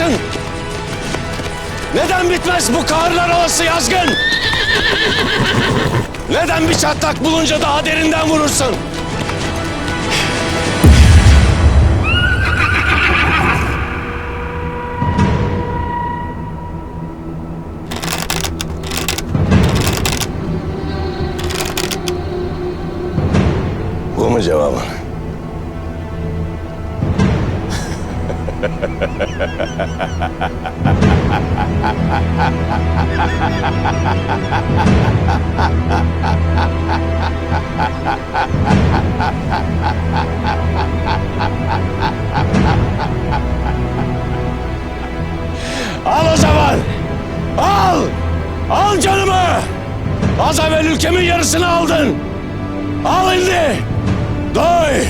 yaparsın? Neden bitmez bu karlar havası yazgın? Neden bir çatlak bulunca daha derinden vurursun? Bu mu cevabın? Al o zaman! Al! Al canımı! Az evvel ülkemin yarısını aldın! Al elini! Doy!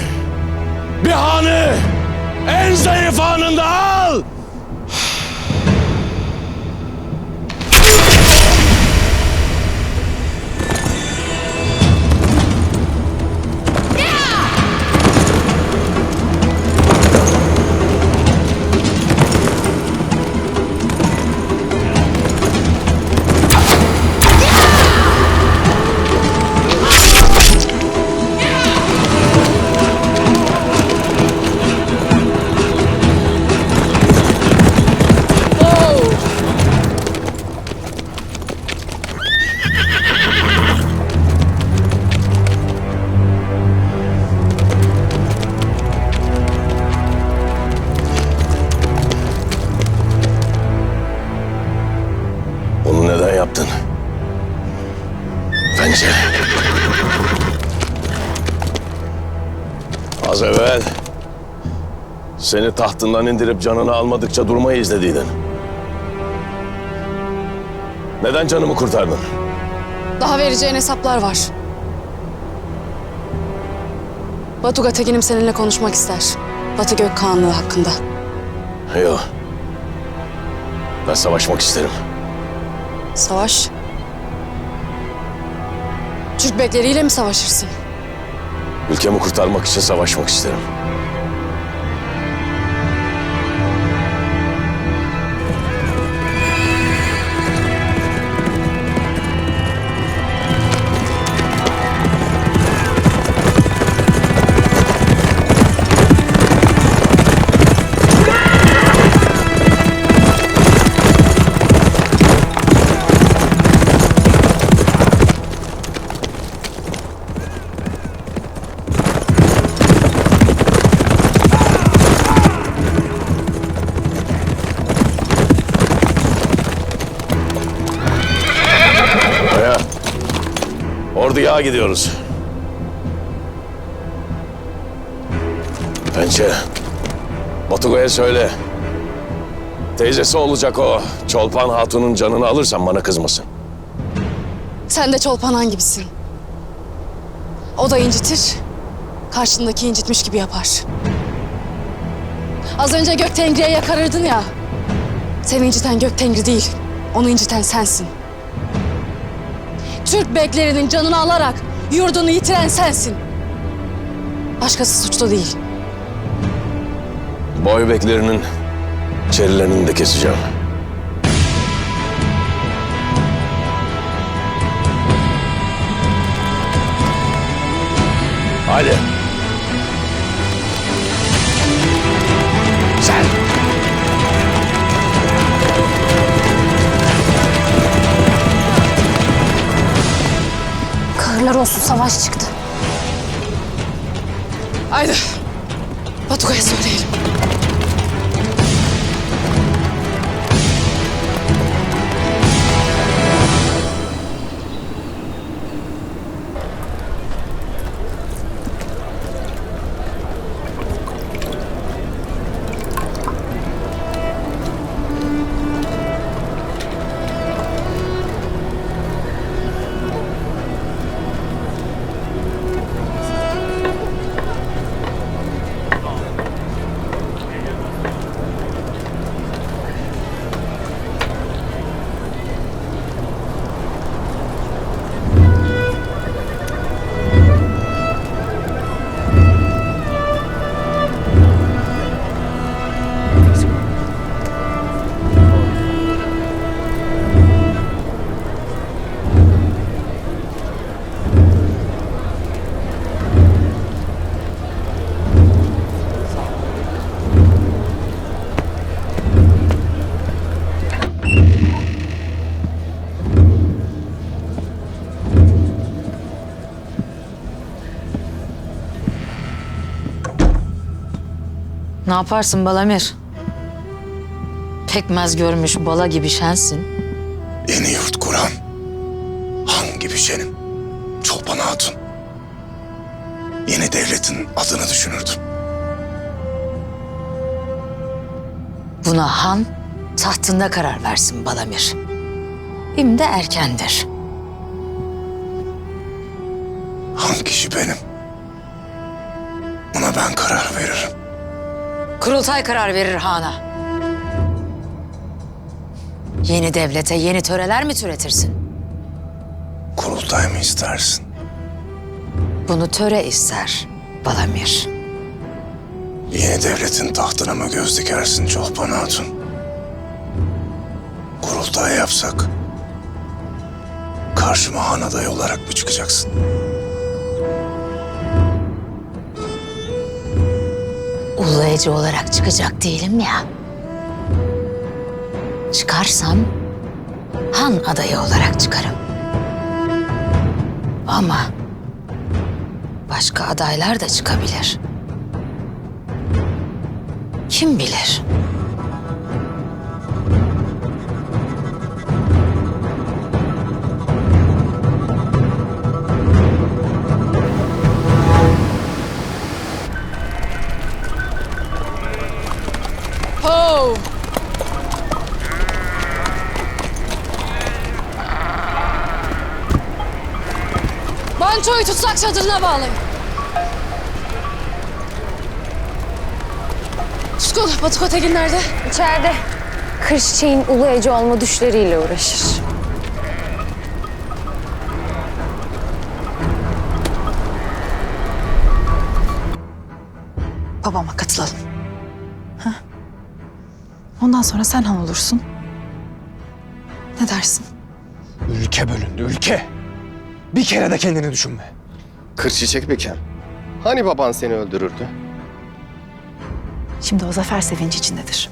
Bir hanı! En zayıf anında al! Az evvel... Seni tahtından indirip canını almadıkça durmayı izlediydin. Neden canımı kurtardın? Daha vereceğin hesaplar var. Batuga Tekin'im seninle konuşmak ister. Batı Gökkanlığı hakkında. Yok. Ben savaşmak isterim. Savaş. Türk bekleriyle mi savaşırsın? Ülkemi kurtarmak için savaşmak isterim. Orduya gidiyoruz. Pençe. Batuga'ya söyle. Teyzesi olacak o. Çolpan Hatun'un canını alırsan bana kızmasın. Sen de Çolpanan gibisin. O da incitir, karşındaki incitmiş gibi yapar. Az önce Gök Tengri'ye yakarırdın ya. Seni inciten Gök Tengri değil, onu inciten sensin. Türk beklerinin canını alarak yurdunu yitiren sensin. Başkası suçlu değil. Boy beklerinin çerilerini de keseceğim. Hadi. Olsun savaş çıktı. Haydi. Batuka'ya söyleyelim. Yaparsın Balamir? Pekmez görmüş bala gibi şensin. Yeni yurt kuran. Han gibi şenim. Çolpan Hatun. Yeni devletin adını düşünürdüm. Buna han tahtında karar versin Balamir. Hem de erkendir. Han kişi benim. Buna ben karar veririm. Kurultay karar verir hana. Yeni devlete yeni töreler mi türetirsin? Kurultay mı istersin? Bunu töre ister Balamir. Yeni devletin tahtına mı göz dikersin Çolpan Hatun? Kurultay yapsak... ...karşıma han adayı olarak mı çıkacaksın? Uluyacı olarak çıkacak değilim ya. Çıkarsam han adayı olarak çıkarım. Ama başka adaylar da çıkabilir. Kim bilir? Banço'yu tutsak çadırına bağlayın. Tutkul, Batuko Tekin nerede? İçeride kır çiçeğin ulu ece olma düşleriyle uğraşır. babama katılalım. Ha? Ondan sonra sen han olursun. Ne dersin? Ülke bölündü, ülke. Bir kere de kendini düşünme. Kır çiçek beken. Hani baban seni öldürürdü? Şimdi o zafer sevinci içindedir.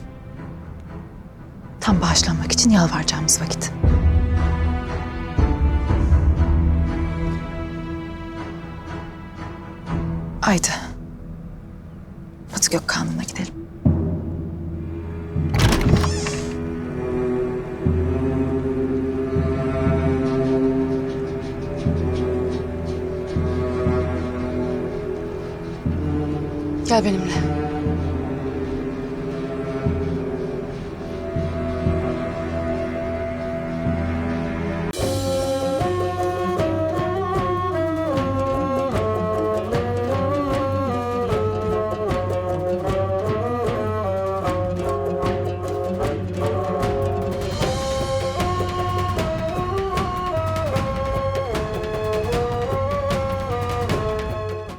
Tam bağışlanmak için yalvaracağımız vakit. Haydi. Batı Gökkan'ına gidelim. Gel benimle.